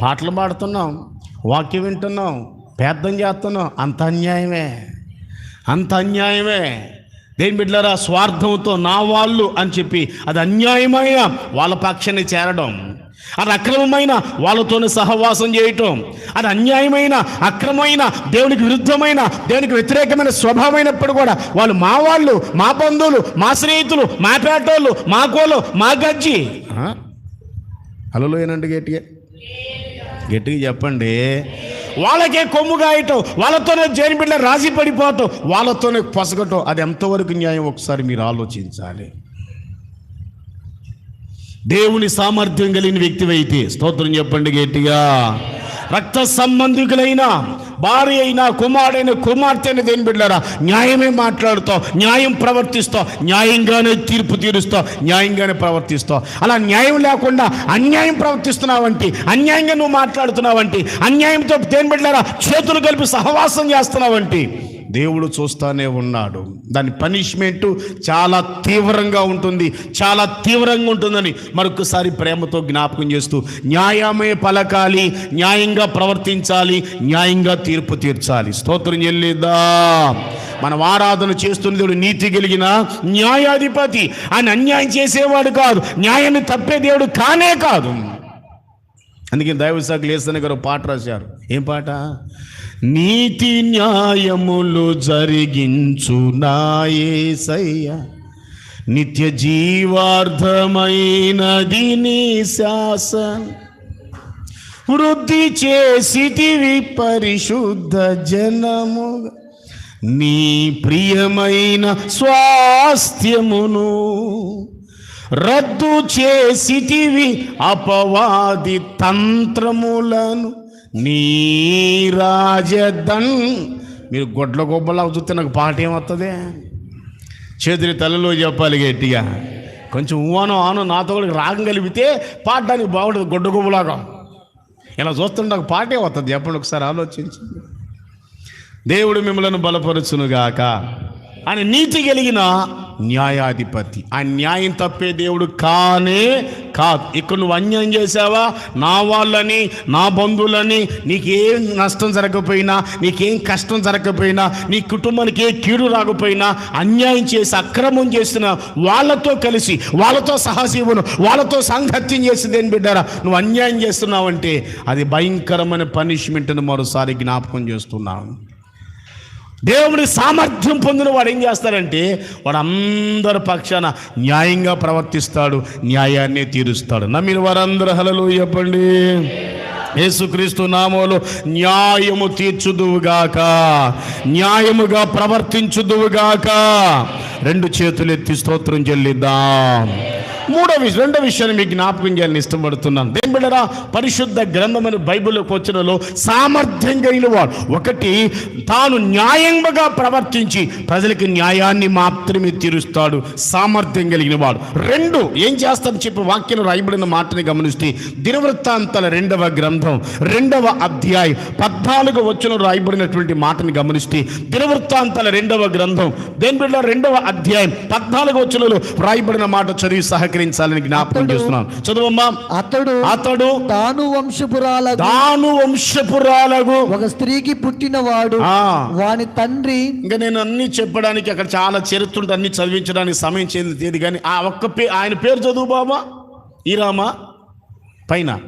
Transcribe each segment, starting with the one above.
పాటలు పాడుతున్నాం వాక్యం వింటున్నాం పేదం చేస్తున్నాం. అంత అన్యాయమే. అంత అన్యాయమే. దేని బిడ్డలారా స్వార్థంతో నా వాళ్ళు అని చెప్పి అది అన్యాయమైన వాళ్ళ పక్షాన్ని చేరడం అది అక్రమమైన వాళ్ళతోనే సహవాసం చేయటం అది అన్యాయమైన అక్రమమైన దేవునికి విరుద్ధమైన దేవునికి వ్యతిరేకమైన స్వభావమైనప్పుడు కూడా వాళ్ళు మా వాళ్ళు మా బంధువులు మా స్నేహితులు మా పేటోళ్ళు మా కోలు మా గజ్జి. అలలో ఏనండి గట్టిగా గట్టిగా చెప్పండి. వాళ్ళకే కొమ్ము గాయటం వాళ్ళతోనే జైలు బిడ్డ రాజీ పడిపోవటం వాళ్ళతోనే పొసగటం అది ఎంతవరకు న్యాయం ఒకసారి మీరు ఆలోచించాలి. దేవుని సామర్థ్యం కలిగిన వ్యక్తివైతే స్తోత్రం చెప్పండి గట్టిగా. రక్త సంబంధికులైన భార్య అయినా కుమారుడైన కుమార్తెను దేని బిడ్డారా న్యాయమే మాట్లాడుతావు న్యాయం ప్రవర్తిస్తావు న్యాయంగానే తీర్పు తీరుస్తావు న్యాయంగానే ప్రవర్తిస్తావు. అలా న్యాయం లేకుండా అన్యాయం ప్రవర్తిస్తున్నావంటి అన్యాయంగా నువ్వు మాట్లాడుతున్నావంటి అన్యాయంతో దేని బిడ్డారా చేతులు కలిపి సహవాసం చేస్తున్నావంటి. దేవుడు చూస్తానే ఉన్నాడు. దాని పనిష్మెంటు చాలా తీవ్రంగా ఉంటుంది. చాలా తీవ్రంగా ఉంటుందని మరొకసారి ప్రేమతో జ్ఞాపకం చేస్తూ న్యాయమే పలకాలి న్యాయంగా ప్రవర్తించాలి న్యాయంగా తీర్పు తీర్చాలి. స్తోత్రం చెల్లిద్దా. మనం ఆరాధన చేస్తున్న దేవుడు నీతి కలిగిన న్యాయాధిపతి. ఆయన అన్యాయం చేసేవాడు కాదు. న్యాయాన్ని తప్పే దేవుడు కానే కాదు. అందుకే దైవశాఖ లేసని గారు పాట రాశారు. ఏం పాట? నీతి న్యాయములు జరిగించు నాయసయ్య నిత్య జీవార్థమైనది నీ శాసన. వృద్ధి చేసిటివి పరిశుద్ధ జనము నీ ప్రియమైన స్వాస్థ్యమును రద్దు చేసిటివి అపవాది తంత్రములను. నీ రాజదన్ మీరు గొడ్ల గొబ్బలా చూస్తే నాకు పాట ఏమొస్తుంది చేతులు తలలో చెప్పాలి గట్టిగా. కొంచెం ఊహను ఆను నాతో కూడా రాగం కలిపితే పాడడానికి బాగుంటుంది గొడ్డ గొబ్బలాగా. ఇలా చూస్తుంటే నాకు పాటే వస్తుంది చెప్పండి ఒకసారి ఆలోచించి. దేవుడు మిమ్మల్ని బలపరుచునుగాక. అని నీతి కలిగిన న్యాయాధిపతి. ఆ న్యాయం తప్పే దేవుడు కానే కాదు. ఇక్కడ నువ్వు అన్యాయం చేసావా నా వాళ్ళని నా బంధువులని నీకేం నష్టం జరగకపోయినా నీకేం కష్టం జరగకపోయినా నీ కుటుంబానికి ఏ కీడు రాకపోయినా అన్యాయం చేసి అక్రమం చేసిన వాళ్ళతో కలిసి వాళ్ళతో సహజీవనం వాళ్ళతో సంఘత్యం చేసి దేని బిడ్డారా? నువ్వు అన్యాయం చేస్తున్నావంటే అది భయంకరమైన పనిష్మెంట్ను మరోసారి జ్ఞాపకం చేస్తున్నాను. దేవుని సామర్థ్యం పొందిన వాడు ఏం చేస్తాడంటే వాడు అందరి పక్షాన న్యాయంగా ప్రవర్తిస్తాడు న్యాయాన్ని తీరుస్తాడు. నమ్మిన వారందరూ హలలు చెప్పండి. యేసుక్రీస్తు నామోలు న్యాయము తీర్చుదువుగాక. న్యాయముగా ప్రవర్తించుదువుగాక. రెండు చేతులు ఎత్తి స్తోత్రం చెల్లిద్దాం. మూడో విషయం రెండో విషయాన్ని మీకు జ్ఞాపకం చేయాలని ఇష్టపడుతున్నాను. దేని బిడ్డరా? పరిశుద్ధ గ్రంథమైన బైబిల్లోకి వచ్చినలో సామర్థ్యం కలిగిన వాడు. ఒకటి తాను న్యాయంగా ప్రవర్తించి ప్రజలకి న్యాయాన్ని మాత్రమే తీరుస్తాడు. సామర్థ్యం కలిగిన వాడు. రెండు ఏం చేస్తాను చెప్పి వాక్యం రాయబడిన మాటని గమనిస్తే దినవృత్తాంతాల రెండవ గ్రంథం రెండవ అధ్యాయం పద్నాలుగు వచ్చిన రాయబడినటువంటి మాటని గమనిస్తే దినవృత్తాంతాల రెండవ గ్రంథం దేని బిడ్డ రెండవ అధ్యాయం పద్నాలుగు వచ్చినలో రాయబడిన మాట చదివి సహకరించాలని జ్ఞాపకం చేస్తున్నాను. చదువమ్మా. అతడు అతడు తాను వంశపురాల తాను వంశపురాలకు ఒక స్త్రీకి పుట్టినవాడు. వాని తండ్రి ఇంకా నేను అన్ని చెప్పడానికి అక్కడ చాలా చరిత్ర అన్ని చదివించడానికి సమయం చెంది కానీ ఆ ఒక్క పే ఆయన పేరు చదువు బాబా ఈరామా? పైన.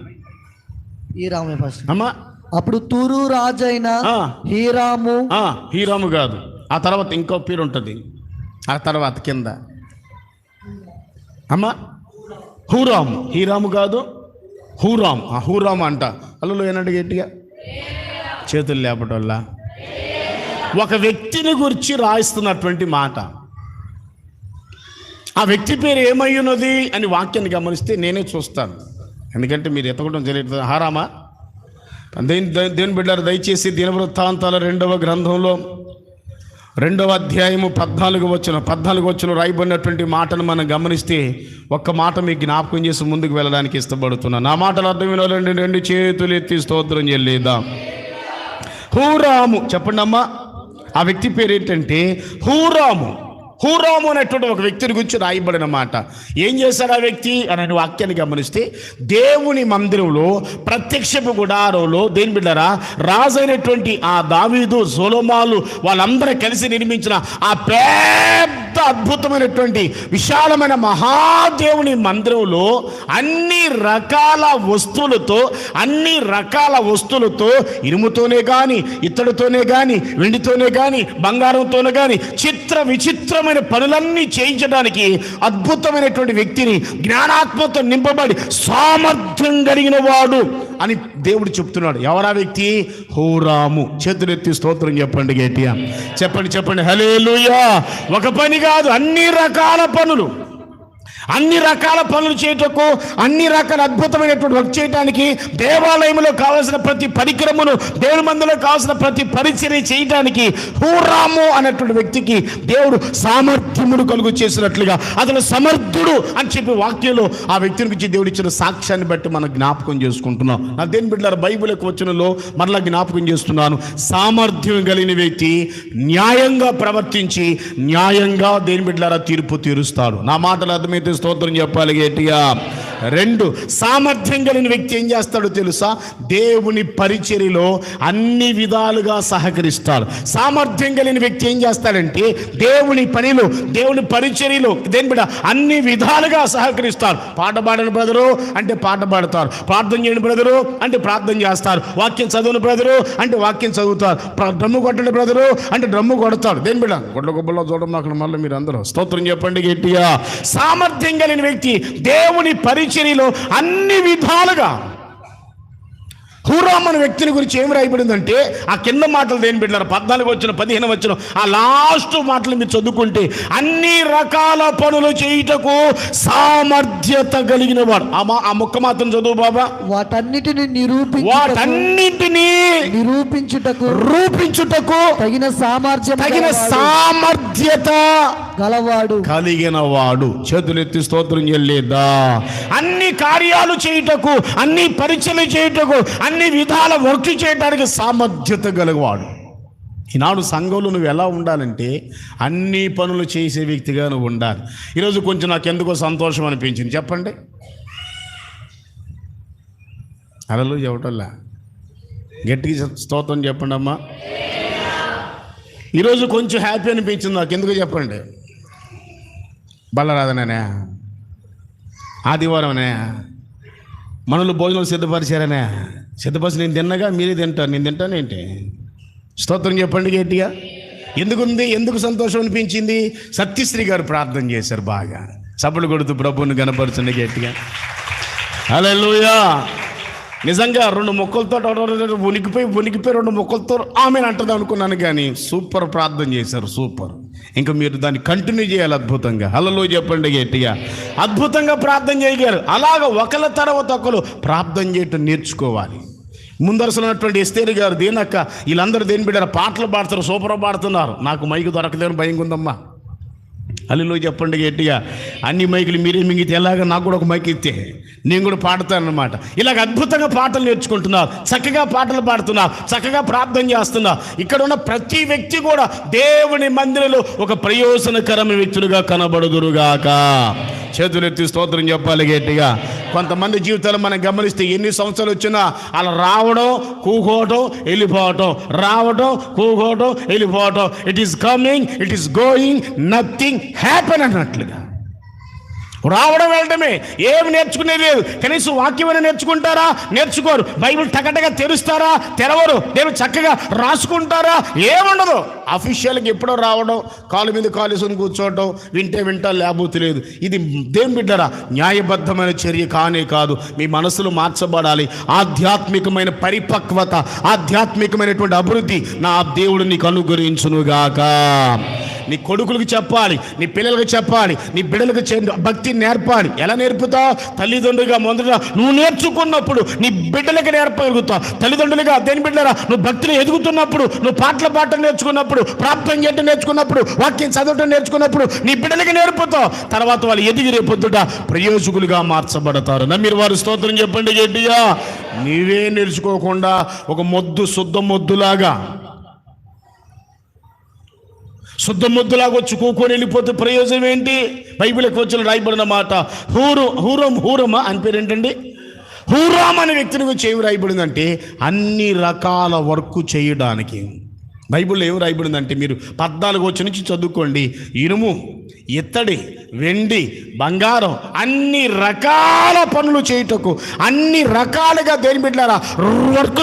ఈ రామే ఫస్ట్. అమ్మా. అప్పుడు తూరు రాజైన. హీరాము. హీరాము కాదు. ఆ తర్వాత ఇంకో పేరు ఉంటుంది. ఆ తర్వాత కింద. అమ్మా? హూరాము. హీరాము కాదు? హూరామ్. ఆ హూరామ్ అంట. అల్లు ఏనంటే గట్టిగా? చేతులు లేపటం వల్ల ఒక వ్యక్తిని గురించి రాయిస్తున్నటువంటి మాట. ఆ వ్యక్తి పేరు ఏమయ్యున్నది అని వాక్యాన్ని గమనిస్తే నేనే చూస్తాను. ఎందుకంటే మీరు ఎతకడం తెలియదు హారామా దేని దేని బిడ్డారు? దయచేసి దినవృత్తాంతాల రెండవ గ్రంథంలో రెండవ అధ్యాయము పద్నాలుగు వచ్చిన పద్నాలుగు వచ్చిన రాయబడినటువంటి మాటను మనం గమనిస్తే ఒక్క మాట మీకు జ్ఞాపకం చేసి ముందుకు వెళ్ళడానికి ఇష్టపడుతున్నా. నా మాటలు అర్థం వినాలండి రెండు చేతులు ఎత్తి స్తోత్రం చెల్లేద్దాం. హూరాము. చెప్పండి అమ్మా ఆ వ్యక్తి పేరు ఏంటంటే హూరాము. హూరాము అనేటువంటి ఒక వ్యక్తిని గురించి రాయబడిన మాట. ఏం చేశాడు ఆ వ్యక్తి? అని వాక్యాన్ని గమనిస్తే దేవుని మందిరంలో ప్రత్యక్షపు గుడారంలో దేని బిడ్డరా? రాజైనటువంటి ఆ దావీదు సోలోమాలు వాళ్ళందరూ కలిసి నిర్మించిన ఆ పెద్ద అద్భుతమైనటువంటి విశాలమైన మహాదేవుని మందిరంలో అన్ని రకాల వస్తువులతో అన్ని రకాల వస్తువులతో ఇనుముతోనే కానీ ఇత్తడితోనే కానీ వెండితోనే కానీ బంగారంతోనే కానీ చిత్ర విచిత్రం అద్భుతమైన పనులన్నీ చేయించడానికి అద్భుతమైనటువంటి వ్యక్తిని జ్ఞానాత్మతో నింపబడి సామర్థ్యం కలిగిన వాడు అని దేవుడు చెప్తున్నాడు. ఎవరా వ్యక్తి? హోరాము. చేతులెత్తి స్తోత్రం చెప్పండి గట్టిగా. చెప్పండి చెప్పండి. హలే ఒక పని కాదు అన్ని రకాల పనులు. అన్ని రకాల పనులు చేయటకు అన్ని రకాల అద్భుతమైనటువంటి వర్క్ చేయడానికి దేవాలయంలో కావాల్సిన ప్రతి పరికరమును దేవుని మందులో కావాల్సిన ప్రతి పరిచర్య చేయటానికి హూరాము అనేటువంటి వ్యక్తికి దేవుడు సామర్థ్యమును కలుగు చేసినట్లుగా అతను సమర్థుడు అని చెప్పి వాక్యంలో ఆ వ్యక్తిని గురించి దేవుడు ఇచ్చిన సాక్ష్యాన్ని బట్టి మనం జ్ఞాపకం చేసుకుంటున్నాం. నా దేని బిడ్డల బైబిల్ యొక్క వచనంలో మరలా జ్ఞాపకం చేస్తున్నాను. సామర్థ్యం కలిగిన వ్యక్తి న్యాయంగా ప్రవర్తించి న్యాయంగా దేని బిడ్డలారా తీర్పు తీరుస్తాడు. నా మాటలు అర్థమైతే స్తోత్రం చెప్పాలి గట్టిగా. రెండు సామర్థ్యం కలిగిన వ్యక్తి ఏం చేస్తాడో తెలుసా? దేవుని పరిచర్యలో అన్ని విధాలుగా సహకరిస్తాడు సామర్థ్యం కలిగిన వ్యక్తి ఏం చేస్తాడంటే దేవుని పనిలో దేవుని పరిచర్యలో దేని బిడ్డ అన్ని విధాలుగా సహకరిస్తారు. పాట పాడని బ్రదరు అంటే పాట పాడతారు. ప్రార్థన చేయని బ్రదరు అంటే ప్రార్థన చేస్తారు. వాక్యం చదువుని బ్రదరు అంటే వాక్యం చదువుతారు. డ్రమ్ము కొట్టండి బ్రదరు అంటే డ్రమ్ము కొడతారు. దేని బిడ్డ గొడ్ల గొప్పలో చూడడం అక్కడ మళ్ళీ మీరు అందరూ స్తోత్రం చెప్పండి గట్టిగా. సామర్థ్యం కలిగిన వ్యక్తి దేవుని పరిచర్యలో అన్ని విధాలుగా హూరామ్ అనే వ్యక్తిని గురించి ఏమి రాయబడిందంటే ఆ కింద మాటలు దేని పెట్టారు పద్నాలుగు వచ్చిన పదిహేను వచ్చిన ఆ లాస్ట్ మాటలు మీరు చదువుకుంటే అన్ని రకాల పనులు చేయుటకు సామర్థ్యత కలిగిన వాడు ఆ మొక్క మాత్రం చదువు బాబా. వాటన్నిటిని నిరూపించుటకు వాటన్నింటినీ నిరూపించుటకు రూపించుటకు తగిన సామర్థ్యం తగిన. సామర్థ్యత గలవాడు. కలిగిన వాడు చేతులెత్తి స్తోత్రం చెల్లేదా? అన్ని కార్యాలు చేయుటకు అన్ని పరీక్షలు చేయుటకు అన్ని విధాల వర్క్ చేయడానికి సామర్థ్యత గలవాడు. ఈనాడు సంఘంలో నువ్వు ఎలా ఉండాలంటే అన్ని పనులు చేసే వ్యక్తిగా నువ్వు ఉండాలి. ఈరోజు కొంచెం నాకు ఎందుకో సంతోషం అనిపించింది. చెప్పండి. అలలు చెప్పటల్లా గట్టిగా స్తోత్రం చెప్పండి అమ్మా ఈరోజు కొంచెం హ్యాపీ అనిపించింది నాకు ఎందుకు చెప్పండి. బల్లరాదనే ఆదివారమనే మనలు భోజనం సిద్ధపరిచారనే. సిద్ధపరిచి నేను తిన్నగా మీరే తింటారు. నేను తింటానేంటి స్తోత్రం చెప్పండి గట్టిగా. ఎందుకుంది? ఎందుకు సంతోషం అనిపించింది? సత్యశ్రీ గారు ప్రార్థన చేశారు బాగా. సభలు కొడుతూ ప్రభువుని కనపరుచండి గట్టిగా. హల్లెలూయా. నిజంగా రెండు మొక్కలతో ఉనికిపోయి ఉనికిపోయి రెండు మొక్కలతో ఆమెను అంటది అనుకున్నాను కానీ సూపర్ ప్రార్థన చేశారు సూపర్. ఇంకా మీరు దాన్ని కంటిన్యూ చేయాలి అద్భుతంగా. హలలో చెప్పండి గట్టిగా. అద్భుతంగా ప్రార్థన చేయగారు అలాగ ఒకళ్ళ తర్వాత ఒకరు ప్రార్థన చేయటం నేర్చుకోవాలి. ముందరసలున్నటువంటి ఎస్తేరి గారు దేనక్క? వీళ్ళందరూ దేని బిడ్డారు? పాటలు పాడుతారు సూపర్ పాడుతున్నారు. నాకు మైకు దొరకలేని భయం ఉందమ్మా అల్లిలో చెప్పండి గట్టిగా. అన్ని మైకులు మీరే మింగితే ఎలాగ నాకు కూడా ఒక మైక్ ఇస్తే. నేను కూడా పాడతానమాట ఇలాగ అద్భుతంగా పాటలు నేర్చుకుంటున్నావు చక్కగా పాటలు పాడుతున్నావు చక్కగా ప్రార్థన చేస్తున్నావు ఇక్కడ ఉన్న ప్రతి వ్యక్తి కూడా దేవుని మందిరంలో ఒక ప్రయోజనకరమైన వ్యక్తులుగా కనబడుదురుగాక. చేతులెత్తి స్తోత్రం చెప్పాలి గట్టిగా. కొంతమంది జీవితాలు మనం గమనిస్తే ఎన్ని సంవత్సరాలు వచ్చినా అలా రావడం కూకోవటం వెళ్ళిపోవటం. రావడం కూకోవటం వెళ్ళిపోవటం. It is coming it is going nothing happen అన్నట్లుగా. రావడం వెళ్ళడమే. ఏమి నేర్చుకునేది లేదు. కనీసం వాక్యమైనా నేర్చుకుంటారా? నేర్చుకోరు. బైబిల్ టకటగా తెరుస్తారా? తెరవరు. దేవుడు చక్కగా రాసుకుంటారా? ఏముండదు. అఫీషియల్కి ఎప్పుడో రావడం కాలు మీద కాలుసుని కూర్చోవడం వింటే వింటా లేకపోతే లేదు. ఇది దేని బిడ్డరా? న్యాయబద్ధమైన చర్య కానే కాదు. మీ మనసులు మార్చబడాలి. ఆధ్యాత్మికమైన పరిపక్వత ఆధ్యాత్మికమైనటువంటి అభివృద్ధి నా దేవుడు నీకు అనుగ్రహించునుగాక. నీ కొడుకులకు చెప్పాలి నీ పిల్లలకు చెప్పాలి నీ బిడ్డలకు భక్తి నేర్పాలి. ఎలా నేర్పుతావు? తల్లిదండ్రులుగా మొదట నువ్వు నేర్చుకున్నప్పుడు నీ బిడ్డలకి నేర్పగలుగుతావు. తల్లిదండ్రులుగా దేని బిడ్డరా నువ్వు భక్తిని ఎదుగుతున్నప్పుడు నువ్వు పాటలు పాటలు నేర్చుకున్నప్పుడు ప్రాప్తం చేయటం నేర్చుకున్నప్పుడు వాక్యం చదవటం నేర్చుకున్నప్పుడు నీ బిడ్డలకి నేర్పుతావు. తర్వాత వాళ్ళు ఎదిగి రేపొద్దుట ప్రయోజకులుగా మార్చబడతారు. మీరు వారు స్తోత్రం చెప్పండి గట్టిగా. నీవే నేర్చుకోకుండా ఒక మొద్దు శుద్ధ మొద్దులాగా శుద్ధ ముద్దులాగా వచ్చి కూకొని వెళ్ళిపోతే ప్రయోజనం ఏంటి? బైబిల్కి వచ్చిన రాయబడిన మాట హూరు హూరం హూరమా అని పేరు ఏంటండి? హూరామ్ అనే వ్యక్తిని గురించి ఏమి రాయబడిందంటే అన్ని రకాల వర్క్ చేయడానికి. బైబిల్లో ఏమి రాయబడిందంటే మీరు పద్నాలుగు వచ్చి నుంచి చదువుకోండి. ఇనుము ఇత్తడి వెండి బంగారం అన్ని రకాల పనులు చేయుటకు అన్ని రకాలుగా దేని పెట్టారా వర్క్